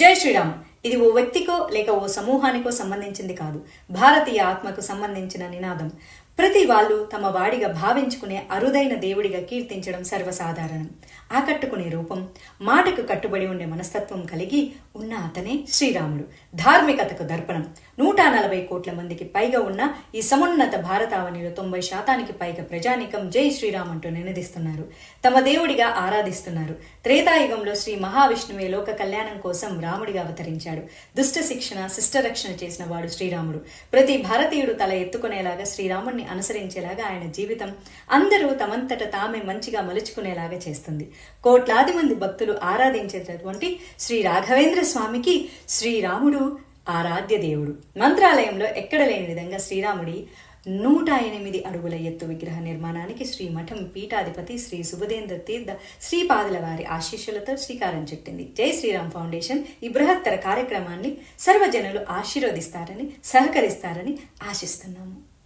జై శ్రీరామ్. ఇది ఓ వ్యక్తికో లేక ఓ సమూహానికో సంబంధించింది కాదు. భారతీయ ఆత్మకు సంబంధించిన నినాదం. ప్రతి వాళ్ళు తమ వాడిగా భావించుకునే అరుదైన దేవుడిగా కీర్తించడం సర్వసాధారణం. ఆకట్టుకునే రూపం మాటకు కట్టుబడి ఉండే మనస్తత్వం కలిగి ఉన్న అతనే శ్రీరాముడు. ధార్మికతకు దర్పణం. నూట నలభై కోట్ల మందికి పైగా ఉన్న ఈ సమున్నత భారతావనిలో తొంభై శాతానికి పైగా ప్రజానికం జై శ్రీరామ్ అంటూ నినదిస్తున్నారు. తమ దేవుడిగా ఆరాధిస్తున్నారు. త్రేతాయుగంలో శ్రీ మహావిష్ణువే లోక కళ్యాణం కోసం రాముడిగా అవతరించాడు. దుష్ట శిక్షణ శిష్ట రక్షణ చేసిన వాడు శ్రీరాముడు. ప్రతి భారతీయుడు తల ఎత్తుకునేలాగా శ్రీరాముడిని అనుసరించేలాగా ఆయన జీవితం అందరూ తమంతట తామే మంచిగా మలుచుకునేలాగా చేస్తుంది. కోట్లాది మంది భక్తులు ఆరాధించేటటువంటి శ్రీ రాఘవేంద్ర స్వామికి శ్రీరాముడు ఆరాధ్య దేవుడు. మంత్రాలయంలో ఎక్కడ లేని విధంగా శ్రీరాముడి నూట ఎనిమిది అడుగుల ఎత్తు విగ్రహ నిర్మాణానికి శ్రీ మఠం పీఠాధిపతి శ్రీ శుభదేంద్ర తీర్థ శ్రీపాదుల వారి ఆశీస్సులతో శ్రీకారం చుట్టింది. జై శ్రీరామ్ ఫౌండేషన్ ఈ బృహత్తర కార్యక్రమాన్ని సర్వజనులు ఆశీర్వదిస్తారని సహకరిస్తారని ఆశిస్తున్నాము.